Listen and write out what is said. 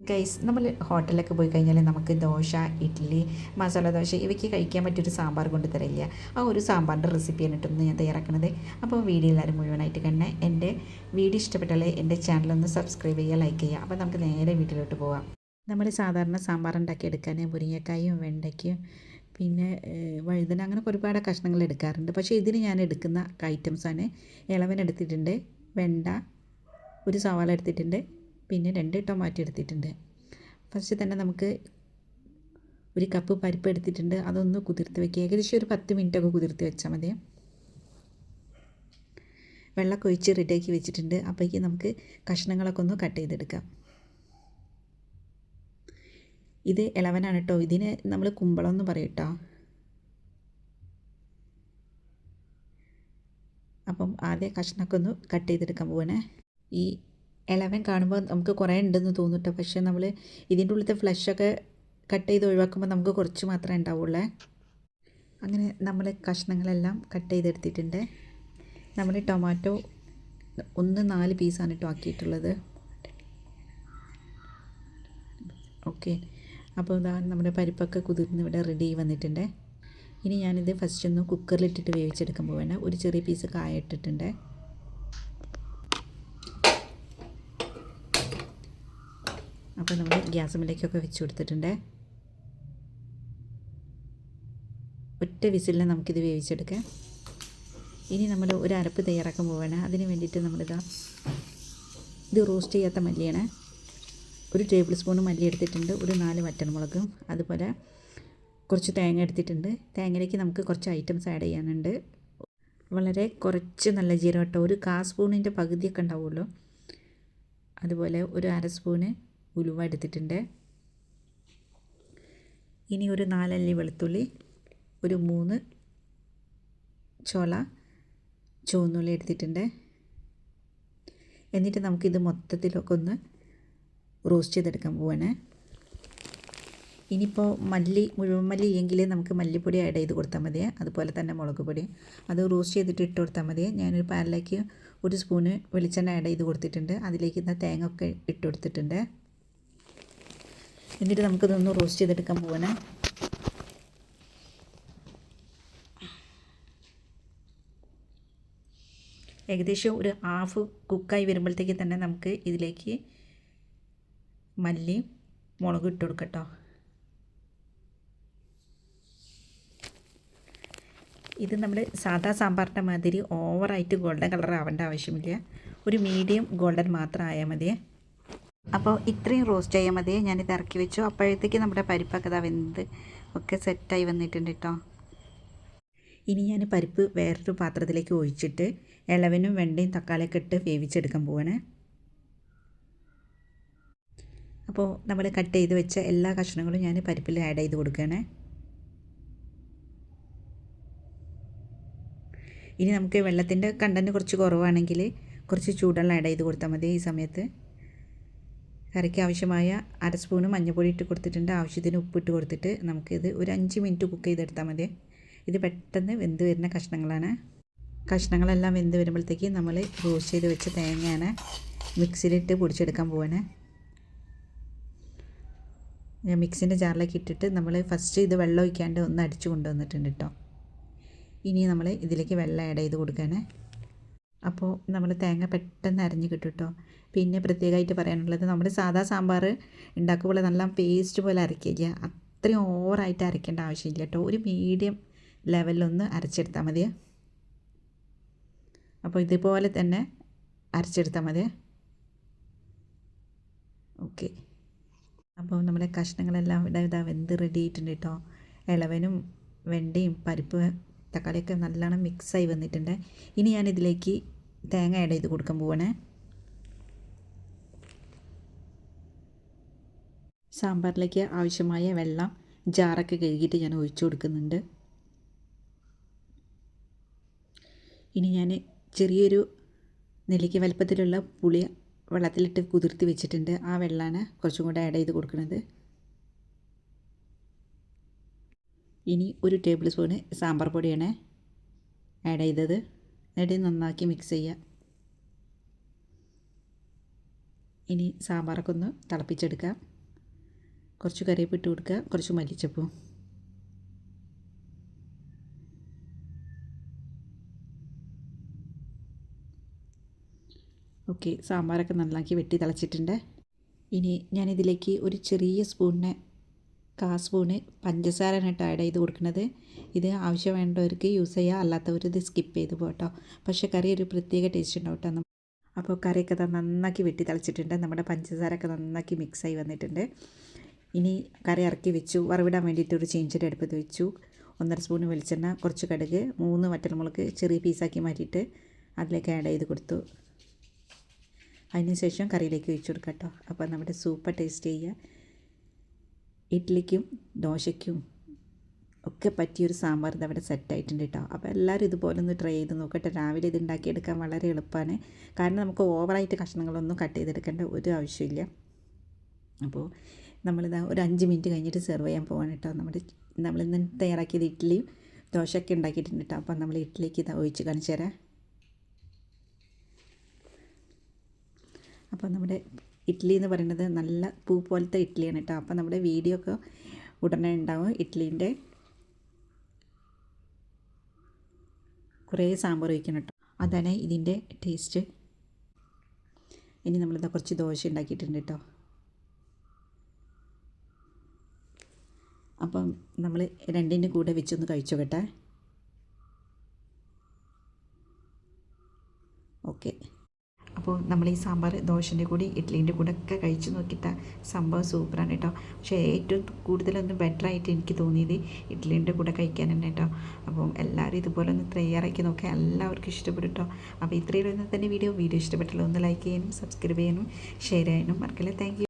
Guys നമ്മൾ ഹോട്ടലിലൊക്കെ പോയി കഴിഞ്ഞാൽ നമുക്ക് ദോശ ഇഡ്ഡലി മസാല ദോശ ഇവയ്ക്ക് കഴിക്കാൻ പറ്റിയൊരു സാമ്പാർ കൊണ്ട് തരില്ല ആ ഒരു സാമ്പാറിന്റെ റെസിപ്പിയാണ് ഇട്ടൊന്ന് ഞാൻ തയ്യാറാക്കുന്നത് അപ്പോൾ വീഡിയോ എല്ലാവരും മുഴുവനായിട്ട് കണ്ടേ. എന്റെ വീഡിയോ ഇഷ്ടപ്പെട്ടാൽ എന്റെ ചാനലൊന്ന് സബ്സ്ക്രൈബ് ചെയ്യുക ലൈക്ക് ചെയ്യുക. അപ്പോൾ നമുക്ക് നേരെ വീട്ടിലോട്ട് പോവാം. നമ്മൾ സാധാരണ സാമ്പാർ ഉണ്ടാക്കി എടുക്കാൻ മുരിങ്ങക്കായും വെണ്ടയ്ക്കും പിന്നെ വഴുതന അങ്ങനെ ഒരുപാട് കഷ്ണങ്ങൾ എടുക്കാറുണ്ട്. പക്ഷേ ഇതിന് ഞാൻ എടുക്കുന്ന ഐറ്റംസാണ് ഇളവൻ എടുത്തിട്ടുണ്ട് വെണ്ട ഒരു സവാള എടുത്തിട്ടുണ്ട് പിന്നെ രണ്ട് ടൊമാറ്റോ എടുത്തിട്ടുണ്ട് ഫസ്റ്റ് തന്നെ നമുക്ക് ഒരു കപ്പ് പരിപ്പ് എടുത്തിട്ടുണ്ട്. അതൊന്ന് കുതിർത്ത് വെക്കുക. ഏകദേശം ഒരു പത്ത് മിനിറ്റ് ഒക്കെ കുതിർത്ത് വെച്ചാൽ മതി. വെള്ളം ഒഴിച്ച് റെഡിയാക്കി വെച്ചിട്ടുണ്ട്. അപ്പോഴേക്ക് നമുക്ക് കഷ്ണങ്ങളൊക്കെ ഒന്ന് കട്ട് ചെയ്തെടുക്കാം. ഇത് ഇളവനാണ് കേട്ടോ ഇതിന് നമ്മൾ കുമ്പളം എന്ന് പറയും കേട്ടോ അപ്പം ആദ്യം കഷ്ണമൊക്കെ ഒന്ന് കട്ട് ചെയ്തെടുക്കാൻ പോവാണേ. ഈ ഇളവൻ കാണുമ്പോൾ നമുക്ക് കുറേ ഉണ്ടെന്ന് തോന്നും പക്ഷേ നമ്മൾ ഇതിന്റെ ഉള്ളിലത്തെ ഫ്ലഷൊക്കെ കട്ട് ചെയ്ത് ഒഴിവാക്കുമ്പോൾ നമുക്ക് കുറച്ച് മാത്രമേ ഉണ്ടാവുള്ളേ. അങ്ങനെ നമ്മൾ കഷ്ണങ്ങളെല്ലാം കട്ട് ചെയ്തെടുത്തിട്ടുണ്ട്. നമ്മൾ ടൊമാറ്റോ ഒന്ന് നാല് പീസാണ് കേട്ടോ ആക്കിയിട്ടുള്ളത്. ഓക്കെ അപ്പോൾ ഇതാ നമ്മുടെ പരിപ്പൊക്കെ കുതിർന്ന് ഇവിടെ റെഡി വന്നിട്ടുണ്ട്. ഇനി ഞാനിത് ഫസ്റ്റ് ഒന്ന് കുക്കറിലിട്ടിട്ട് വേവിച്ചെടുക്കുമ്പോൾ വേണ്ട ഒരു ചെറിയ പീസ് കായ ഇട്ടിട്ടുണ്ട്. അപ്പോൾ നമ്മൾ ഗ്യാസ് മിലേക്കൊക്കെ വെച്ച് കൊടുത്തിട്ടുണ്ട്. ഒറ്റ വിസിലിന് നമുക്കിത് വേവിച്ചെടുക്കാം. ഇനി നമ്മൾ ഒരു അരപ്പ് തയ്യാറാക്കാൻ പോവുകയാണ് അതിന് വേണ്ടിയിട്ട് നമ്മളിതാ ഇത് റോസ്റ്റ് ചെയ്യാത്ത മല്ലിയാണ്. ഒരു ടേബിൾ സ്പൂൺ മല്ലി എടുത്തിട്ടുണ്ട്. ഒരു നാല് വറ്റൻമുളകും അതുപോലെ കുറച്ച് തേങ്ങ എടുത്തിട്ടുണ്ട്. തേങ്ങയിലേക്ക് നമുക്ക് കുറച്ച് ഐറ്റംസ് ആഡ് ചെയ്യാനുണ്ട്. വളരെ കുറച്ച് നല്ല ജീരകട്ട കേട്ടോ ഒരു കാ സ്പൂണിന്റെ പകുതിയൊക്കെ ഉണ്ടാവുമല്ലോ. അതുപോലെ ഒരു അര സ്പൂണ് ഉലുവ എടുത്തിട്ടുണ്ട്. ഇനി ഒരു നാലല്ലി വെളുത്തുള്ളി ഒരു മൂന്ന് ചോള ചുവന്നുള്ളി എടുത്തിട്ടുണ്ട്. എന്നിട്ട് നമുക്കിത് മൊത്തത്തിലൊക്കെ ഒന്ന് റോസ്റ്റ് ചെയ്തെടുക്കാൻ പോവാണ്. ഇനിയിപ്പോൾ മല്ലി മുഴുവൻ മല്ലി ഇല്ലെങ്കിൽ നമുക്ക് മല്ലിപ്പൊടി ആഡ് ചെയ്ത് കൊടുത്താൽ മതി അതുപോലെ തന്നെ മുളക് പൊടി. അത് റോസ്റ്റ് ചെയ്തിട്ട് ഇട്ട് കൊടുത്താൽ മതി ഞാനൊരു പാനിലേക്ക് ഒരു സ്പൂണ് വെളിച്ചെണ്ണ ആഡ് ചെയ്ത് കൊടുത്തിട്ടുണ്ട്. അതിലേക്ക് ഇന്ന് തേങ്ങ ഒക്കെ ഇട്ട് കൊടുത്തിട്ടുണ്ട്. എന്നിട്ട് നമുക്കിതൊന്ന് റോസ്റ്റ് ചെയ്തെടുക്കാൻ പോവാണ് ഏകദേശം ഒരു ഹാഫ് കുക്കായി വരുമ്പോഴത്തേക്ക് തന്നെ നമുക്ക് ഇതിലേക്ക് മല്ലി മുളക് ഇട്ട് കൊടുക്കട്ടോ. ഇത് നമ്മൾ സാധാ സാമ്പാറിന്റെ മാതിരി ഓവറായിട്ട് ഗോൾഡൻ കളർ ആവേണ്ട ആവശ്യമില്ല. ഒരു മീഡിയം ഗോൾഡൻ മാത്രം ആയാൽ മതിയേ അപ്പോൾ ഇത്രയും റോസ്റ്റ് ചെയ്യാൻ മതി. ഞാനിത് ഇറക്കി വെച്ചു. അപ്പോഴത്തേക്ക് നമ്മുടെ പരിപ്പൊക്കെ ഇതാ വെന്ത് ഒക്കെ സെറ്റായി വന്നിട്ടുണ്ട് കേട്ടോ ഇനി ഞാൻ പരിപ്പ് വേറൊരു പാത്രത്തിലേക്ക് ഒഴിച്ചിട്ട് ഇളവനും വെണ്ടയും തക്കാളിയൊക്കെ ഇട്ട് വേവിച്ചെടുക്കാൻ പോവാണ്. അപ്പോൾ നമ്മൾ കട്ട് ചെയ്ത് വെച്ച എല്ലാ കഷ്ണങ്ങളും ഞാൻ പരിപ്പിൽ ആഡ് ചെയ്ത് കൊടുക്കുകയാണ്. ഇനി നമുക്ക് വെള്ളത്തിന്റെ കണ്ടന്റ് കുറച്ച് കുറവാണെങ്കിൽ കുറച്ച് ചൂടുവെള്ളം ആഡ് ചെയ്ത് കൊടുത്താൽ മതി ഈ സമയത്ത്. കറിക്ക് ആവശ്യമായ അര സ്പൂണ് മഞ്ഞൾപ്പൊടി ഇട്ട് കൊടുത്തിട്ടുണ്ട്. ആവശ്യത്തിന് ഉപ്പിട്ട് കൊടുത്തിട്ട് നമുക്കിത് ഒരു അഞ്ച് മിനിറ്റ് കുക്ക് ചെയ്തെടുത്താൽ മതി. ഇത് പെട്ടെന്ന് വെന്ത് വരുന്ന കഷ്ണങ്ങളാണ്. കഷ്ണങ്ങളെല്ലാം വെന്ത് വരുമ്പോഴത്തേക്ക് നമ്മൾ റോസ്റ്റ് ചെയ്ത് വെച്ച തേങ്ങയാണ് മിക്സിയിലിട്ട് പൊടിച്ചെടുക്കാൻ പോവാണ്. ഞാൻ മിക്സിന്റെ ജാറിലേക്ക് ഇട്ടിട്ട് നമ്മൾ ഫസ്റ്റ് ഇത് വെള്ളം ഒഴിക്കാണ്ട് ഒന്ന് അടിച്ചു കൊണ്ടുവന്നിട്ടുണ്ട് കേട്ടോ. ഇനി നമ്മൾ ഇതിലേക്ക് വെള്ളം ആഡ് ചെയ്ത് കൊടുക്കുകയാണ്. അപ്പോൾ നമ്മൾ തേങ്ങ പെട്ടെന്ന് അരഞ്ഞ് കിട്ടും കേട്ടോ പിന്നെ പ്രത്യേകമായിട്ട് പറയാനുള്ളത് നമ്മൾ സാധാ സാമ്പാർ ഉണ്ടാക്കുമ്പോൾ നല്ല പേസ്റ്റ് പോലെ അരക്കുക അത്രയും ഓവറായിട്ട് അരയ്ക്കേണ്ട ആവശ്യമില്ല കേട്ടോ. ഒരു മീഡിയം ലെവലിലൊന്ന് അരച്ചെടുത്താൽ മതി. അപ്പോൾ ഇതുപോലെ തന്നെ അരച്ചെടുത്താൽ മതി. ഓക്കെ. അപ്പോൾ നമ്മുടെ കഷ്ണങ്ങളെല്ലാം ഇവിടെ ഇതാ വെന്ത് റെഡി ആയിട്ടുണ്ട് കേട്ടോ. ഇളവനും വെണ്ടയും പരിപ്പ് തക്കാളിയൊക്കെ നല്ലോണം മിക്സായി വന്നിട്ടുണ്ട്. ഇനി ഞാനിതിലേക്ക് തേങ്ങ ആഡ് ചെയ്ത് കൊടുക്കാൻ പോവാണേ. സാമ്പാറിലേക്ക് ആവശ്യമായ വെള്ളം ജാറൊക്കെ കഴുകിയിട്ട് ഞാൻ ഒഴിച്ചു കൊടുക്കുന്നുണ്ട്. ഇനി ഞാൻ ചെറിയൊരു നെല്ലിക്ക വലുപ്പത്തിലുള്ള പുളി വെള്ളത്തിലിട്ട് കുതിർത്തി വെച്ചിട്ടുണ്ട്. ആ വെള്ളമാണ് കുറച്ചും കൂടെ ആഡ് ചെയ്ത് കൊടുക്കുന്നത്. ഇനി ഒരു ടേബിൾ സ്പൂണ് സാമ്പാർ പൊടിയാണ് ആഡ് ചെയ്തത്. എന്നിട്ട് നന്നാക്കി മിക്സ് ചെയ്യുക ഇനി സാമ്പാറൊക്കെ ഒന്ന് തിളപ്പിച്ചെടുക്കുക കുറച്ച് കറിവേപ്പ് ഇട്ട് കൊടുക്കുക. കുറച്ച് മല്ലിച്ചപ്പൂ. ഓക്കെ സാമ്പാറൊക്കെ നന്നാക്കി വെട്ടി തിളച്ചിട്ടുണ്ട്. ഇനി ഞാനിതിലേക്ക് ഒരു ചെറിയ സ്പൂണിന് കാ സ്പൂണ് പഞ്ചസാരയാണ് കേട്ടോ ആഡ് ചെയ്ത് കൊടുക്കുന്നത്. ഇത് ആവശ്യം വേണ്ടവർക്ക് യൂസ് ചെയ്യുക അല്ലാത്തവർ ഇത് സ്കിപ്പ് ചെയ്ത് പോട്ടോ പക്ഷേ കറി ഒരു പ്രത്യേക ടേസ്റ്റ് ഉണ്ടാവും കേട്ടോ. അപ്പോൾ കറിയൊക്കെ നന്നാക്കി വെട്ടി തളിച്ചിട്ടുണ്ട്. നമ്മുടെ പഞ്ചസാരയൊക്കെ നന്നാക്കി മിക്സായി വന്നിട്ടുണ്ട്. ഇനി കറി ഇറക്കി വെച്ചു. വറവിടാൻ വേണ്ടിയിട്ട് ഒരു ചീഞ്ചിന്റെ അടുപ്പത്ത് വെച്ചു. ഒന്നര സ്പൂൺ വെളിച്ചെണ്ണ കുറച്ച് കടുക് മൂന്ന് വറ്റൽമുളക് ചെറിയ പീസാക്കി മാറ്റിയിട്ട് അതിലേക്ക് ആഡ് ചെയ്ത് കൊടുത്തു. അതിനുശേഷം കറിയിലേക്ക് ഒഴിച്ചു കൊടുക്കാം കേട്ടോ. അപ്പോൾ നമ്മുടെ സൂപ്പർ ടേസ്റ്റ് ചെയ്യുക ഇഡ്ഡലിക്കും ദോശയ്ക്കും ഒക്കെ പറ്റിയൊരു സാമ്പാർ ഇത് അവിടെ സെറ്റായിട്ടുണ്ട് കേട്ടോ അപ്പോൾ എല്ലാവരും ഇതുപോലെ ഒന്ന് ട്രൈ ചെയ്ത് നോക്കട്ടെ. രാവിലെ ഇത് ഉണ്ടാക്കിയെടുക്കാൻ വളരെ എളുപ്പമാണ് കാരണം നമുക്ക് ഓവറായിട്ട് കഷ്ണങ്ങളൊന്നും കട്ട് ചെയ്തെടുക്കേണ്ട ഒരു ആവശ്യമില്ല. അപ്പോൾ നമ്മളിതാ ഒരു അഞ്ച് മിനിറ്റ് കഴിഞ്ഞിട്ട് സെർവ് ചെയ്യാൻ പോവാണ് കേട്ടോ നമ്മുടെ നമ്മളിന്ന് തയ്യാറാക്കിയത് ഇഡ്ഡലിയും ദോശയൊക്കെ ഉണ്ടാക്കിയിട്ടുണ്ട് കേട്ടോ അപ്പോൾ നമ്മൾ ഇഡ്ഡലിക്ക് ഇതാ ഒഴിച്ച് കാണിച്ചു തരാം. അപ്പോൾ നമ്മുടെ ഇഡ്ഡലി എന്ന് പറയുന്നത് നല്ല പൂ പോലത്തെ ഇഡ്ഡലിയാണ് കേട്ടോ. അപ്പോൾ നമ്മുടെ വീഡിയോ ഒക്കെ ഉടനെ ഉണ്ടാവും ഇഡ്ഡലീന്റെ കുറേ സാമ്പാർ ഒഴിക്കണം കേട്ടോ. അതാണ് ഇതിന്റെ ടേസ്റ്റ്. ഇനി നമ്മളിതാ കുറച്ച് ദോശ ഉണ്ടാക്കിയിട്ടുണ്ട് കേട്ടോ. അപ്പം നമ്മൾ രണ്ടിന്റെ കൂടെ വെച്ചൊന്ന് കഴിച്ചു കേട്ടെ ഓക്കെ. അപ്പോൾ നമ്മൾ ഈ സാമ്പാർ ദോശന്റെ കൂടി ഇഡ്ലീന്റെ കൂടെ ഒക്കെ കഴിച്ച് നോക്കിയിട്ട് സംഭവം സൂപ്പറാണ് കേട്ടോ. പക്ഷേ ഏറ്റവും കൂടുതലൊന്നും ബെറ്റർ ആയിട്ട് എനിക്ക് തോന്നിയത് ഇഡ്ലീന്റെ കൂടെ കഴിക്കാൻ തന്നെ കേട്ടോ. അപ്പം എല്ലാവരും ഇതുപോലെ ഒന്ന് തയ്യാറാക്കി നോക്കുക എല്ലാവർക്കും ഇഷ്ടപ്പെടും കേട്ടോ. അപ്പോൾ ഇത്രയും തന്നെ വീഡിയോ വീഡിയോ ഇഷ്ടപ്പെട്ടുള്ള ഒന്ന് ലൈക്ക് ചെയ്യാനും സബ്സ്ക്രൈബ് ചെയ്യാനും ഷെയർ ചെയ്യാനും മറക്കല്ലേ. താങ്ക്